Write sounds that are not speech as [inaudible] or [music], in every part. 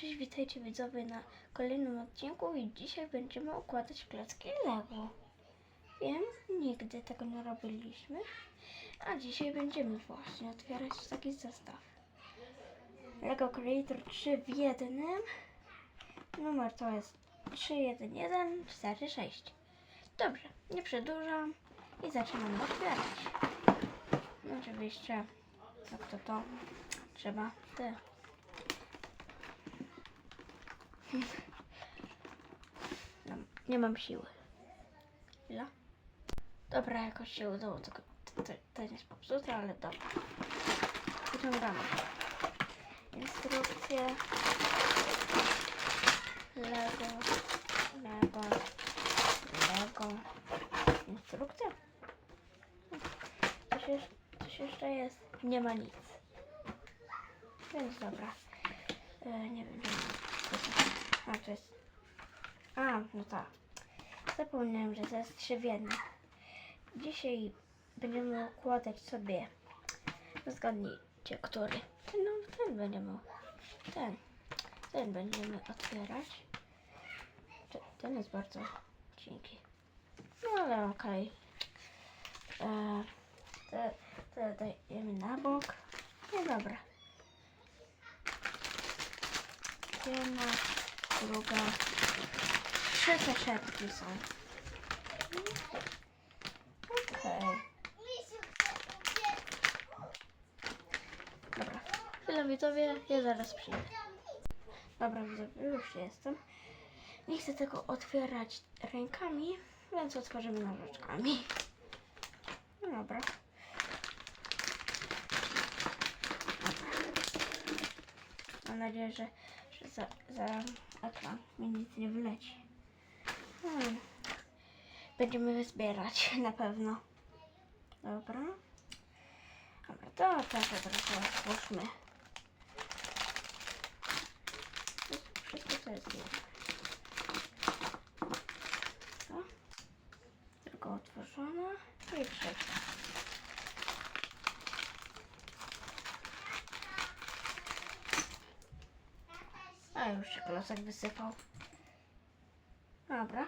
Cześć, witajcie widzowie na kolejnym odcinku i dzisiaj będziemy układać klocki Lego. Wiem, nigdy tego nie robiliśmy, a dzisiaj będziemy właśnie otwierać taki zestaw. Lego Creator 3 w jednym. Numer to jest 31146. Dobrze, nie przedłużam i zaczynamy otwierać. No Oczywiście, jak to to, trzeba te No, nie mam siły. Chwila. Dobra, jakoś się udało, tylko to jest popsute, ale dobra. Wyciągamy. Instrukcje. Lego. Lego. Lego. Instrukcja. Coś, coś jeszcze jest? Nie ma nic. Więc dobra. E, nie wiem, gdzie mam. A, to jest... A, no tak. Zapomniałem, że to jest trzy w jednym. Dzisiaj będziemy układać sobie... Zgadnijcie, który. Ten, no, ten będziemy... Ten. Ten będziemy otwierać. Ten, ten jest bardzo cienki. No ale okej. E, Te, te dajemy na bok. No dobra. Jedna, druga. Trzy saszetki są. Okej. Dobra. Chwilę widzowie, ja zaraz przyjdę. Dobra widzowie, już jestem. Nie chcę tego otwierać rękami, więc otworzymy nożyczkami. No dobra. Mam nadzieję, że, że za, za ekran mi nic nie wyleci. Hmm. Będziemy zbierać [laughs] na pewno. Dobra. Dobra, to też od razu otwórzmy. Wszystko jedno. To. Tylko otworzona i trzecia. A już się klocek wysypał. Dobra.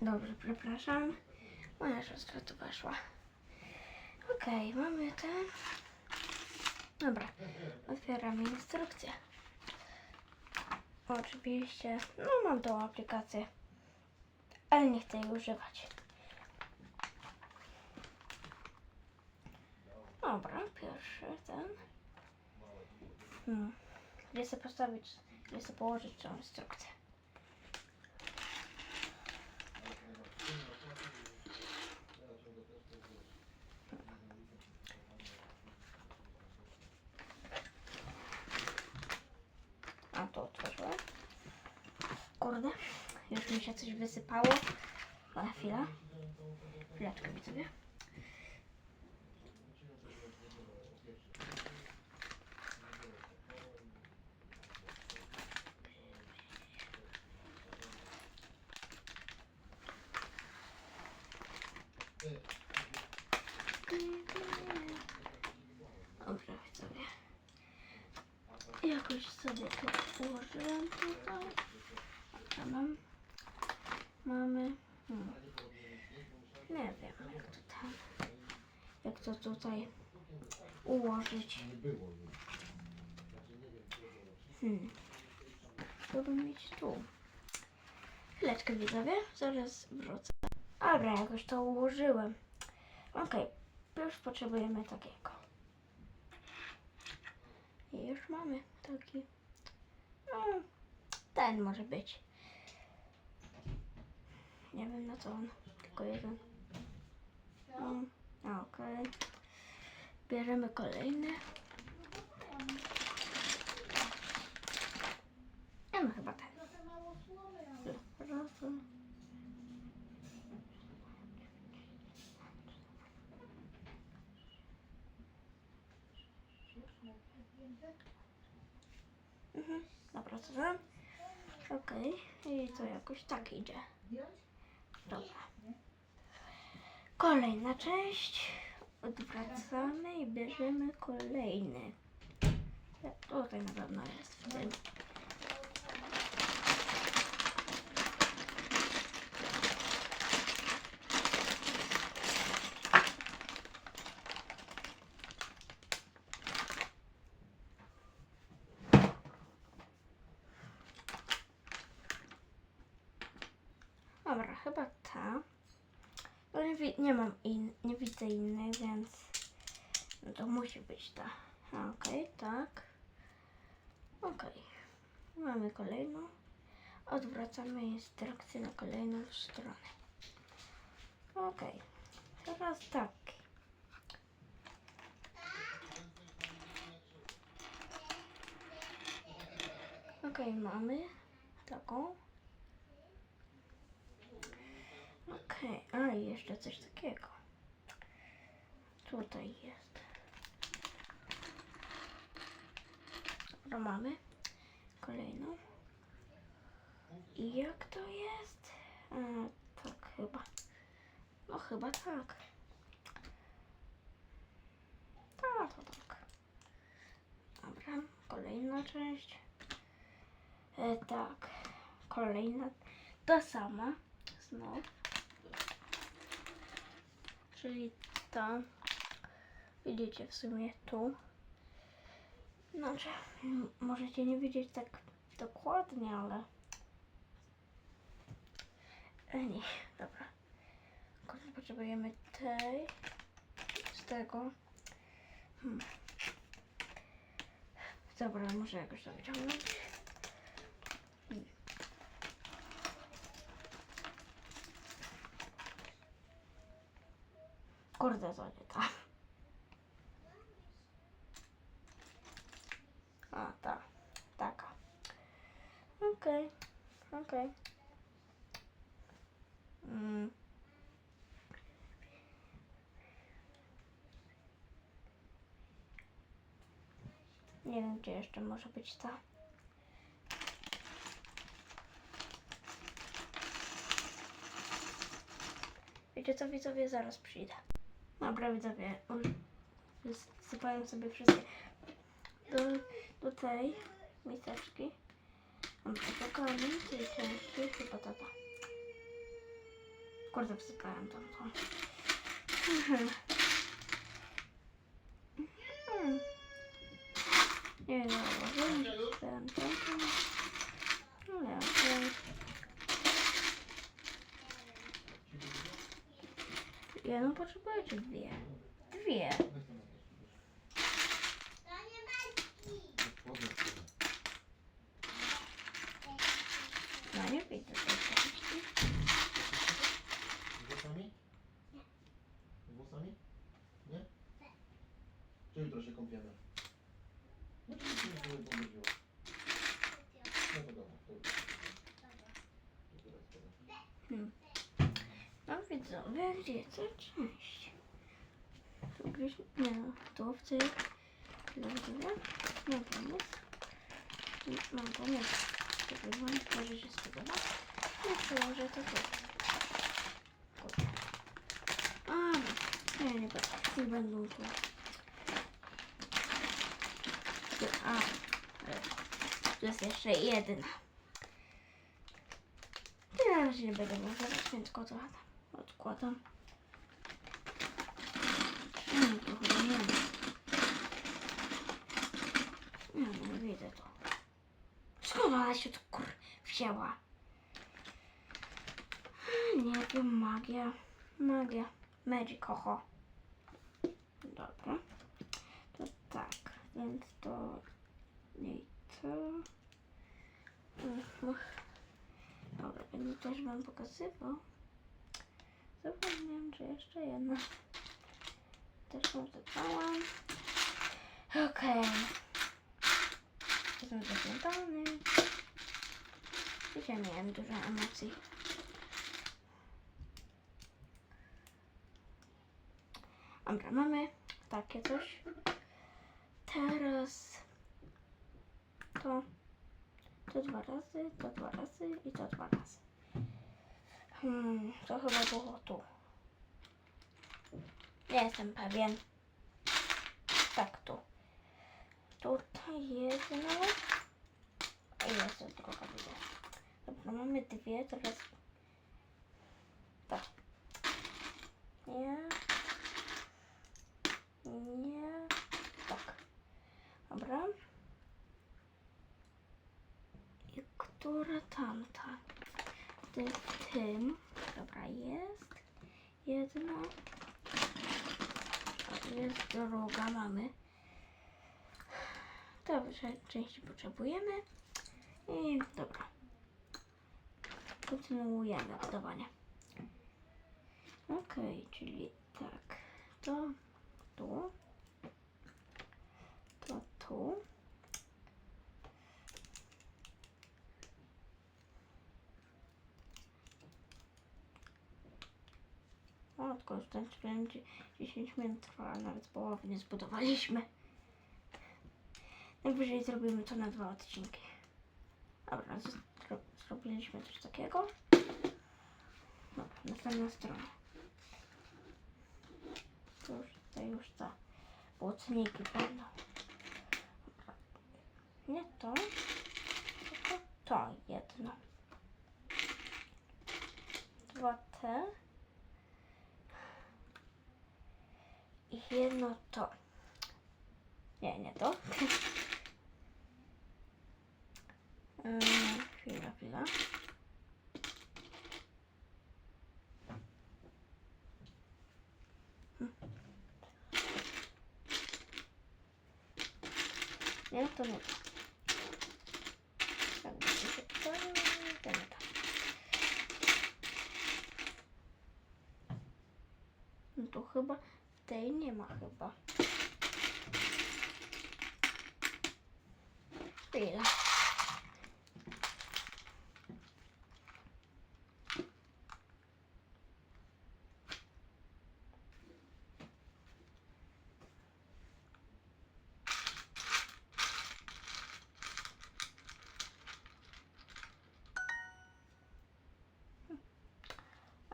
Dobrze, przepraszam. Moja siostra tu weszła. Okej, mamy ten. Dobra, otwieramy instrukcję. Oczywiście, no mam tą aplikację, ale nie chcę jej używać. Dobra, pierwszy ten. Hmm. Gdzie sobie postawić, gdzie sobie położyć tą instrukcję. A to otworzyłem. Kurde, już mi się coś wysypało. Ale chwila. Chwileczkę widzowie. Dobra, widzowie. Jakoś sobie to ułożyłem tutaj. A mam, mamy, hmm. nie wiem jak to tam, jak to tutaj ułożyć. Hmm. Chciałbym mieć tu. Chwileczkę widzowie, zaraz wrócę. Dobra, jakoś to ułożyłem. Okej, już potrzebujemy takiego. I już mamy taki. No, ten może być. Nie wiem na co on. Tylko jeden. Mm, Okej. Bierzemy kolejny. Ja no chyba ten. Raz. Dobra, co tam? Okej, i to jakoś tak idzie. Dobra. Kolejna część. Odwracamy i bierzemy kolejny. Tak, Tutaj na pewno jest w tym. Dobra, chyba ta. No nie, mam in, nie widzę innej, więc no to musi być ta. Okej, tak. Okej. Mamy kolejną. Odwracamy instrukcję na kolejną stronę. Okej. Teraz tak. Okej, mamy taką. Okej, a jeszcze coś takiego. Tutaj jest. Dobra, mamy kolejną. I jak to jest? A, tak chyba. No chyba tak. A, to tak. Dobra, kolejna część. E, tak, kolejna, ta sama, znów. Czyli ta, widzicie w sumie tu. Znaczy, możecie nie widzieć tak dokładnie, ale... E, nie, dobra. Tylko potrzebujemy tej, z tego. Hmm. Dobra, muszę jakoś to wyciągnąć. Kurde, to nie ta. A, ta. Taka. Okej. Okej. Mm. Nie wiem, gdzie jeszcze może być ta. Wiecie co, widzowie, zaraz przyjdę. Dobra, widzowie, już wysypałem sobie wszystkie do, do tej miseczki. Mam pokażę tej części, chyba tata. Kurde, wsypałem tam to. Mhm. [laughs] Mhm. Nie wiem, założyłem, wsypałem to. No nie, okej. Jedną potrzebuję, czy dwie? Dwie. No nie widzę tej części. Włosami? Włosami? Nie? Czy jutro się kąpiemy? No czy się nie pomyliło? No to dobra, to jutro. To teraz dobra. Hmm. No widzowie, gdzie ta część? Tu gdzieś, nie no, tu w tej, dla widzowie, mam pomysł. Mam pomysł. To wygląda, może się spodoba. Nie przełożę to tu. A, nie, nie, będę- nie będą tu. A, tu jest jeszcze jedna. Ja na razie nie będę używać, więc go odkładam. Odkładam. Mm, to chyba nie. Nie, nie widzę to. Skąd ona się tu kur... wzięła? Nie wiem, magia. Magia. Magic, oho. Dobra. To tak, więc to... Nie to... Mhm. Dobra, będę też wam pokazywał. Zapomniałam, że jeszcze jedna. Też ją zadbałam. Okej. Jestem zaplątany. Dzisiaj miałem dużo emocji. Dobra, mamy takie coś. Teraz to to dwa razy, to dwa razy i to dwa razy. Hmm, to chyba było tu. Nie jestem pewien. Tak, tu. Tutaj jedno. A jest druga widzę. Dobra, mamy dwie, teraz... Tak. Nie. Nie. Tak. Dobra. I która tamta? Ty, tym. Dobra, jest. Jedna. Jest druga, mamy. Dobrze, części potrzebujemy. I dobra. Kontynuujemy budowanie. Okej, czyli tak. To tu. To tu. Sprint 10 minut trwa, a nawet połowy nie zbudowaliśmy. Najwyżej zrobimy to na dwa odcinki. Dobra, zro, zrobiliśmy coś takiego. Dobra, następna strona. To już tutaj już te błotniki będą. Nie to, tylko to jedno. Dwa te. Jedno to. Nie, nie to. Yy, [laughs] chwila, chwila. Hm. Nie, to nie. Tak. No to chyba tej nie ma chyba. Chwila.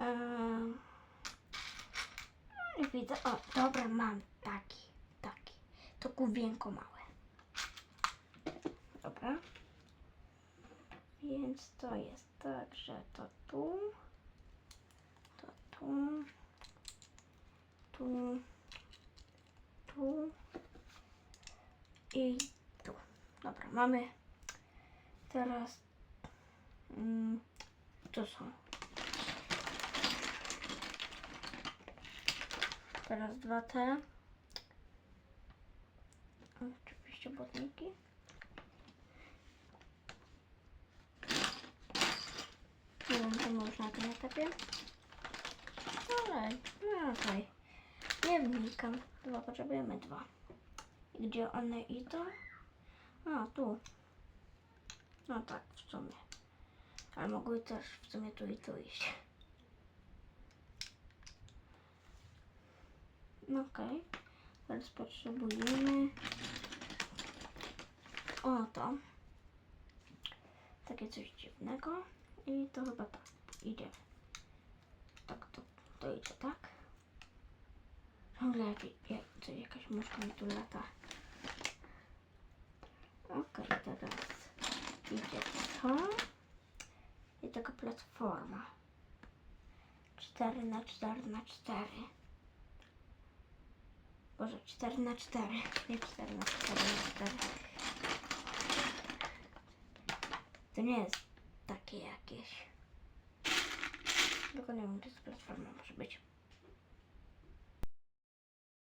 Uh... nie widzę. O, dobra, mam taki, taki. To główienko małe. Dobra. Więc to jest tak, że to tu, to tu, tu, tu i tu. Dobra, mamy teraz mm, tu są. Teraz dwa te. Oczywiście botniki. Nie wiem, czy można na tym etapie. Ale, no okej. Nie wnikam. Dwa, potrzebujemy dwa. I Gdzie one idą? A, tu. No tak, w sumie. Ale mogły też w sumie tu i tu iść. No okej. Teraz potrzebujemy o to. Takie coś dziwnego. I to chyba tak idzie. Tak, to, to idzie tak. Ciągle jak, jak, jakaś muszka mi tu lata. Okej, teraz idzie to. I taka platforma. 4 na 4 na 4 Boże, 4 na 4 Nie 4 na 4 na 4 To nie jest takie jakieś. Tylko nie wiem, czy z platforma może być.